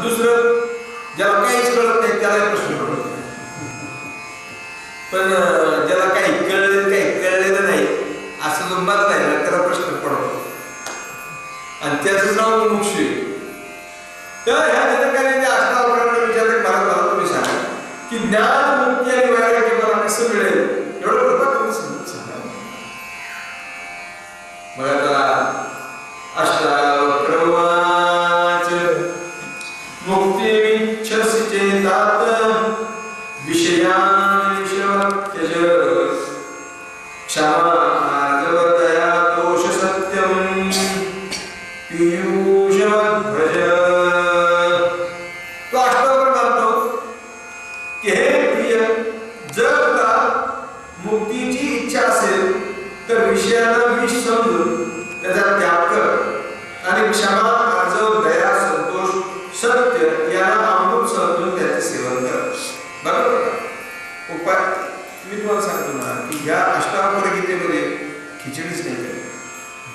आणि दुसरं ज्याला काहीच कळत नाही त्याला प्रश्न पडतो. पण ज्याला काही कळलेलं काही कळलेलं नाही असं जो मत आहे ना त्याला प्रश्न पडतो. आणि त्याचं नाव मोक्ष. तर ह्या जनकाने त्या अष्टावकरांना विचारले मला मला तुम्ही सांगा की ज्ञान मुक्ती आणि वैराग्य मला कसं मिळेल?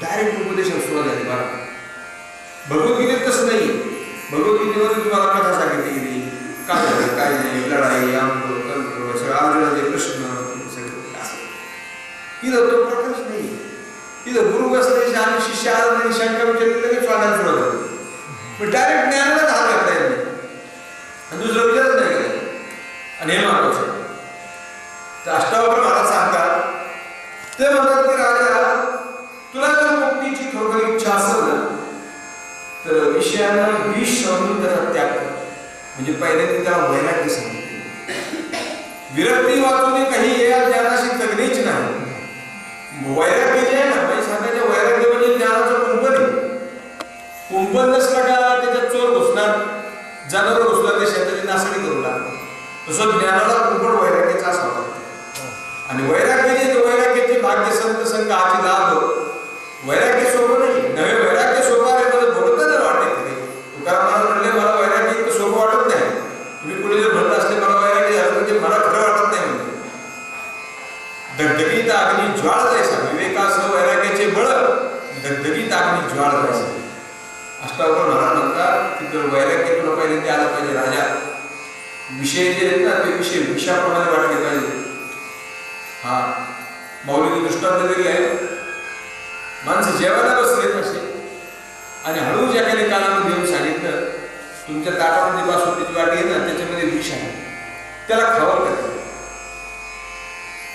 डायरेक्ट उपदेशन सुरुवात झाली बघा भगवद्गीतेत तसं नाही भगवद्गीतेमध्ये तुम्हाला कथा सांगितली गेली. काय झालं काय नाही लढाई आंब तंत्र सगळं अर्जुनाचे प्रश्न सगळं असं. इथं तो प्रकाश नाही इथं गुरु बसले आणि शिष्य आला नाही शंका विचारली लगेच वागायला सुरुवात झाली. पण डायरेक्ट ज्ञानालाच हात घातला येत नाही आणि दुसरं विचारच नाही करायचं आणि हे महत्वाचं आहे. तर अष्टावक्र महाराज सांगतात ते विषयांना विष समजून त्याचा त्याग म्हणजे पहिल्यांदा त्याला वैराग्य सांगितले विरक्ती वाचून काही या ज्ञानाशी तगणीच नाही. वैराग्य जे आहे ना म्हणजे सांगायचे वैराग्य म्हणजे ज्ञानाचं कुंपण आहे. कुंपण नसलं का त्याच्यात चोर घुसणार. जनावर घुसणार ते शेताची नासडी करू लागणार तसं ज्ञानाला कुंपण वैराग्याचा असावा आणि वैराग्य जे ते वैराग्याचे भाग्य संत संघ आची लाभ वैराग्य दगदगीत अग्नी ज्वाळ जायचा विवेकासह वैराग्याचे बळ दगदगीत अग्नी ज्वाळ जायचा अष्टावकर महाराज म्हणतात की वैराग्य तुला पहिल्यांदा आलं पाहिजे राजा विषय जे आहेत ना ते विषय विषयाप्रमाणे वाटले पाहिजे हा मौलिक दृष्टांत दिले आहे माणसं जेवायला बसले असे आणि हळू ज्या काही कानामध्ये घेऊन सांगितलं तुमच्या ताटामध्ये बासुंदीची वाटी ना त्याच्यामध्ये विष आहे त्याला खावं करते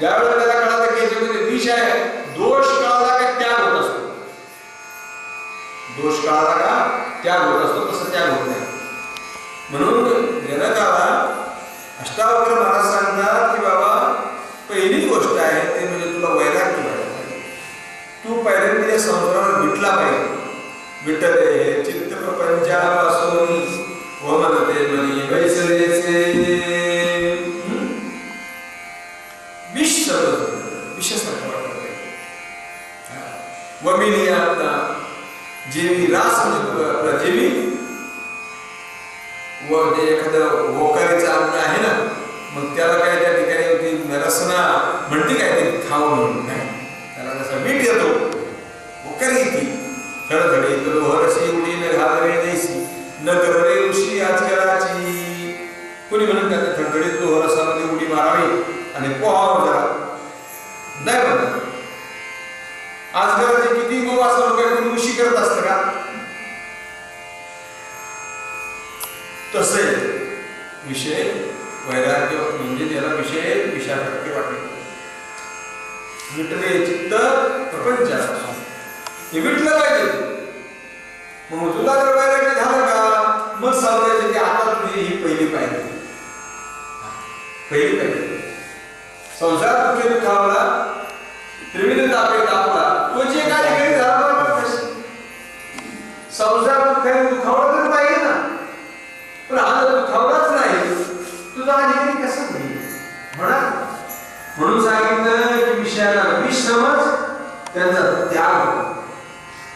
ज्यावेळेला त्याला कळालं की याच्यामध्ये विष आहे दोष कळाला का त्याग होत असतो? दोष कळाला का त्याग होत असतो? तसं त्याग होत नाही. म्हणून जनकाला अष्टावक्र महाराज सांगणार की बाबा पहिली गोष्ट आहे ते म्हणजे तुला वैराग्य पाहिजे तू पहिल्यांदा या संसारावर विटला पाहिजे. विटले चित्त प्रपंचापासून व जे एखादं वोकारीचं अन्न आहे ना मग त्याला काय त्या ठिकाणी ती रसना म्हणते काय ते खावं म्हणून काय त्याला रसा मीठ येतो ओकारी ती. खडखडी तर लोहरशी उडी न घालवे देशी न करवे उशी आजकालाची. कोणी म्हणत का त्या खडखडीत लोहरसामध्ये उडी मारावी आणि पोहावं जरा. नाही म्हणत. आजकालचे किती गोवा असं लोक उशी करत असतं का? तसे विषय वैराग्य म्हणजे त्याला विषय विषयासारखे वाटले मिटले चित्त प्रपंचापासून हे मिटलं पाहिजे. मग तुला जर वैराग्य झालं का? मग समजायचं की आता तुझी ही पहिली पाहिजे पहिली पाहिजे संसार तुझा अधिकारी कसा होईल? म्हणा. म्हणून सांगितलं की विषयाला विषमच त्यांचा त्याग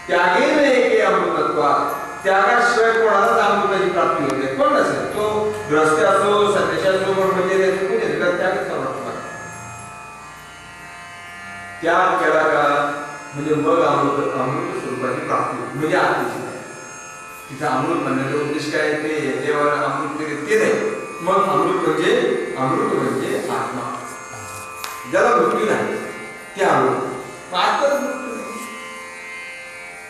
त्यागे नाही की अमृतत्वा. त्यागाशिवाय कोणालाच अमृताची प्राप्ती होत नाही. कोण नसेल? तो ग्रस्त असो संदेश असो ब्रह्मचर्य असो कोणी असेल, त्याला त्यागच करावा त्याग केला का? म्हणजे मग अमृत अमृत स्वरूपाची प्राप्ती म्हणजे आत्मची तिथं अमृत म्हणण्याचा उद्देश काय? ते देवाला अमृत ते नाही. मग अमृत म्हणजे अमृत म्हणजे आत्मा. ज्याला मृत्यू नाही ते अमृत. आत्ताच मृत्यू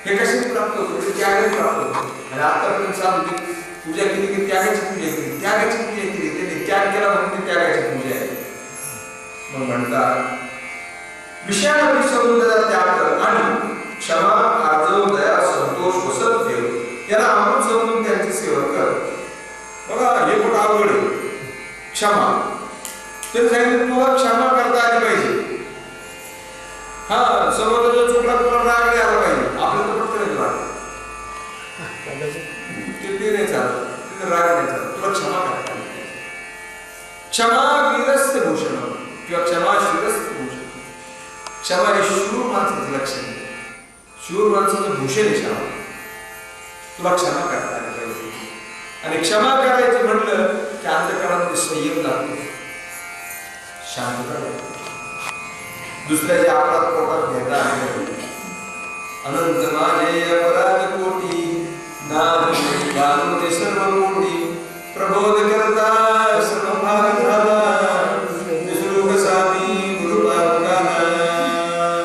हे कसे प्राप्त होतो? म्हणजे त्यागाने प्राप्त होतो. आणि आतापर्यंत पण की पूजा केली की त्यागाची पूजा केली. त्यागाची पूजा केली त्यांनी त्याग केला म्हणून ती त्यागाची पूजा आहे. मग म्हणतात विषयाला विसरून त्याग कर. आणि क्षमा आर्जव दया संतोष वसत ठेव याला अमृत समजून त्यांची सेवा कर. बघा हे कुठं आवड आहे. क्षमा. ते सांगितलं तुला क्षमा करता आली पाहिजे. हा समोर जो चुकला तुला राग नाही आला पाहिजे. आपलं तर पटकन राग. ते ते नाही चालत. तिथे राग नाही चालत. तुला क्षमा करता आली पाहिजे. क्षमा वीरस्य भूषण किंवा क्षमा शिरस्त भूषण क्षमा हे शूर माणसाचं लक्षण शूर माणसाचं भूषण आहे क्षमा. तुला क्षमा करता आली पाहिजे. आणि क्षमा करायची म्हटलं की अंतकरणामध्ये संयम लागतो शांतता लागते दुसऱ्याच्या अपराध पोटात घेता आले पाहिजे. अनंत माझे अपराध कोटी नाद बांधून सर्व कोटी प्रबोध करता सर्व भाग झाला विसरू कसा मी गुरुबाबा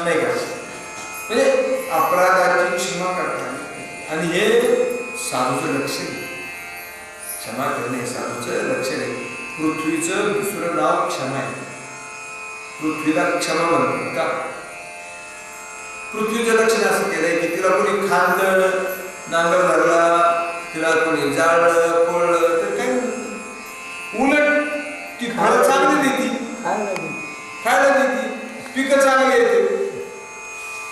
नाही का म्हणजे अपराधाची क्षमा करता आणि हे। साधूचं लक्षण आहे. क्षमा करणे साधूचं लक्षण आहे. पृथ्वीचं दुसरं नाव क्षमा आहे. पृथ्वीला क्षमा म्हणतात का? पृथ्वीचं लक्षण असं केलंय की तिला कोणी खांदलं नांगर धरला तिला कोणी जाळलं कोळलं तर काही नाही. उलट ती फळं चांगली देती. खायला देती. पिकं चांगली येते.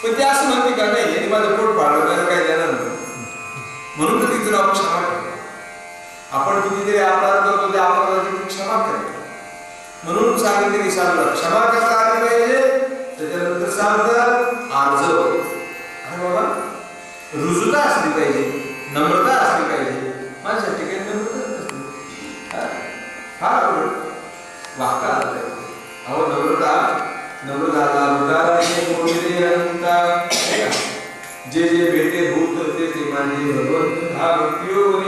पण ती असं म्हणते का नाही माझं पोट पाळलं त्याला काही देणार नाही. म्हणून तर तिचं नाव क्षमा आपण कितीतरी अपराध करतो त्या अपराधाची क्षमा करतो. म्हणून सांगितले की सांगलं क्षमा करता आली पाहिजे त्याच्यानंतर सांगतात आर्जव अरे बाबा रुजुता असली पाहिजे नम्रता असली पाहिजे. माझ्यासाठी काही नम्रता नसते फार वागता आलं पाहिजे अहो नम्रता नम्रताला उदाहरणे जे जे भेटे भूत ते ते माझे भगवंत. हा भक्तियोग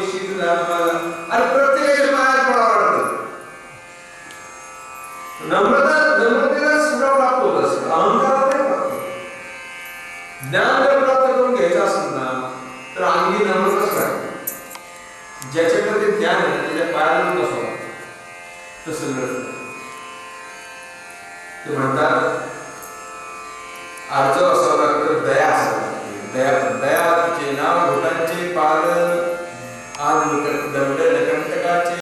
तसं घडतं ते म्हणतात आर्जव असावं